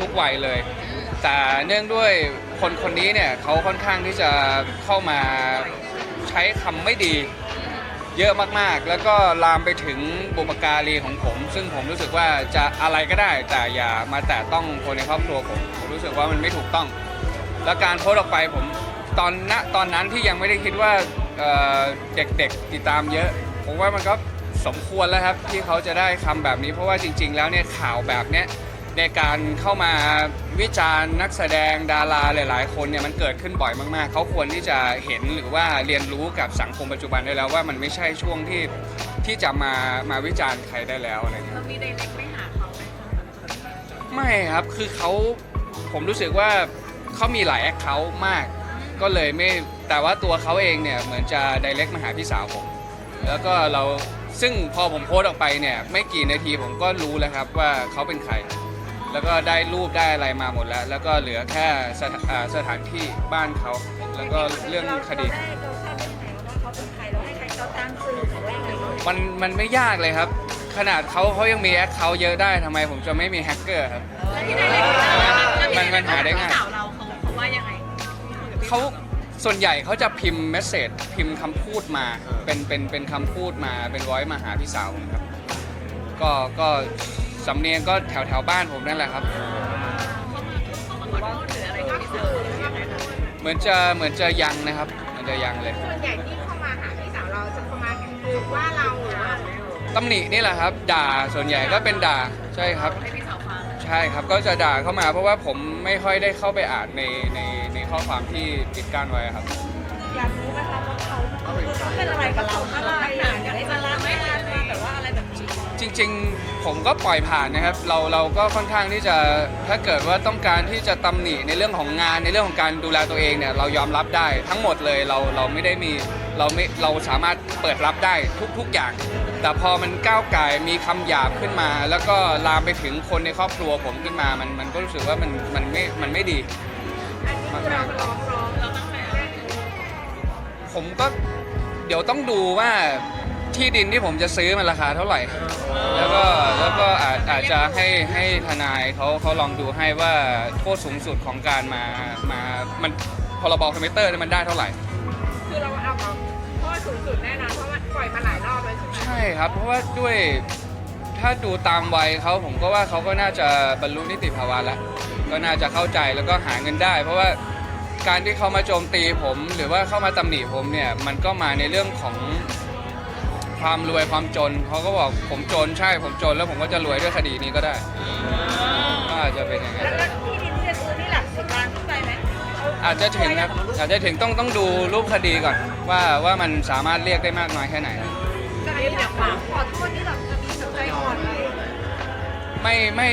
ทุกวัยเลย แต่เนื่องด้วยคนคนนี้เนี่ยเขาค่อนข้างที่จะเข้ามาใช้คำไม่ดีเยอะมากๆ แล้วก็ลามไปถึงบุปการีของผม ซึ่งผมรู้สึกว่าจะอะไรก็ได้ แต่อย่ามาแตะต้องคนในครอบครัวผมผมรู้สึกว่ามันไม่ถูกต้อง แล้วการโพสต์ออกไปผมตอนณตอนนั้นที่ยังไม่ได้คิดว่าเเด็กๆติดตามเยอะ ผมว่ามันก็สมควรแล้วครับที่เขาจะได้คำแบบนี้เพราะว่าจริง ๆ แล้วเนี่ยข่าวแบบเนี้ย ในการเข้ามาวิจารณ์นักแสดงดาราหลาย ๆ คนเนี่ยมันเกิดขึ้นบ่อยมาก ๆ เขาควรที่จะเห็นหรือว่าเรียนรู้กับสังคมปัจจุบันได้แล้วว่ามันไม่ใช่ช่วงที่ที่จะมามาวิจารณ์ใครได้แล้วอะไรเงี้ย เรามีไดเรกไม่หาเขาไหมคะไม่ครับ คือเขาผมรู้สึกว่าเขามีหลายแอคเคาท์มาก ก็เลยไม่ แต่ว่าตัวเขาเองเนี่ยเหมือนจะไดเรกมาหาพี่สาวผม แล้วก็เรา ซึ่งพอผมโพสต์ออกไปเนี่ย ไม่กี่นาทีผมก็รู้แล้วครับว่าเขาเป็นใคร แล้วก็ได้รูปได้อะไรมาหมดแล้ว แล้วก็เหลือแค่สถาอ่าสถานที่บ้านเขา แล้วก็เรื่องคดี เราได้เราทราบได้ยังไงว่าเขาเป็นใครเราให้ใครเขาตั้งชื่อเขาได้ไงเนาะมันมันไม่ยากเลยครับ ขนาดเขาเขายังมีแอคเคาท์เยอะได้ทำไมผมจะไม่มีแฮกเกอร์ครับ แล้วที่ไดเรกเรามันมันหาได้ง่ายสาวเราเขาเขาว่ายังไงเขาส่วนใหญ่เขาจะพิมพ์เมสเซจพิมพ์คำพูดมา เป็นเป็นเป็นคำพูดมาเป็นร้อยมาหาพี่สาวผมครับ ก็ก็ สำเนียงก็แถวแถวบ้านผมนั่นแหละครับเขามาขอโทษหรืออะไรกับพี่สาวหรือยังไงคะเหมือนจะเหมือนจะยังนะครับเหมือนจะยังเลยส่วนใหญ่ที่เข้ามาหาพี่สาวเราจะเข้ามาคือว่าเราหรือว่าตำหนินี่แหละครับ ด่าส่วนใหญ่ก็เป็นด่าใช่ครับ ให้พี่สาวฟังใช่ครับก็จะด่าเข้ามา เพราะว่าผมไม่ค่อยได้เข้าไปอ่านในในในข้อความที่ปิดกั้นไว้ครับ อยากรู้ไหมคะว่าเขาเขาเป็นอะไรกับเราอะไรอยาก ริง ๆ ผมก็ปล่อยผ่านนะครับ เราเราก็ค่อนข้างที่จะถ้าเกิดว่าต้องการที่จะตำหนิในเรื่องของงานในเรื่องของการดูแลตัวเองเนี่ยเรายอมรับได้ทั้งหมดเลยเราเราไม่ได้มีเราไม่เราสามารถเปิดรับได้ทุก ๆอย่าง แต่พอมันก้าวไก่ายมีคำหยาบขึ้นมา แล้วก็ลามไปถึงคนในครอบครัวผมขึ้นมามันมันก็รู้สึกว่ามันมันไม่มันไม่ดีอันนี้คือเราร้องร้องเราตั้งแต่แรกผมก็เดี๋ยวต้องดูว่า ที่ดินที่ผมจะซื้อมันราคาเท่าไหร่ แล้วก็แล้วก็อาจอาจจะให้ให้ทนายเขาเขาลองดูให้ว่าโทษสูงสุดของการมามามันพรบคอมพิวเตอร์เนี่ยมันได้เท่าไหร่ คือเราเอาเอาโทษสูงสุดแน่นอนเพราะว่าปล่อยมาหลายรอบแล้วใช่ไหมใช่ครับ เพราะว่าด้วยถ้าดูตามวัยเขาผมก็ว่าเขาก็น่าจะบรรลุนิติภาวะแล้ว ก็น่าจะเข้าใจแล้วก็หาเงินได้ เพราะว่าการที่เขามาโจมตีผม หรือว่าเข้ามาตำหนิผมเนี่ยมันก็มาในเรื่องของ ความรวยความจนเขาก็บอกผมจนใช่ผมจนแล้วผมก็จะรวยด้วยคดีนี้ก็ได้ก็อาจจะเป็นอย่างนั้นแล้วที่ดินที่จะซื้อนี่หลักสิบล้านขึ้นไปไหมอาจจะถึงครับอาจจะถึงต้องต้องดูรูปคดีก่อน ว่าว่ามันสามารถเรียกได้มากน้อยแค่ไหนการที่อยากฝากขอโทษนี่แบบจะมีสใจอ่อนไหมไม่ไม่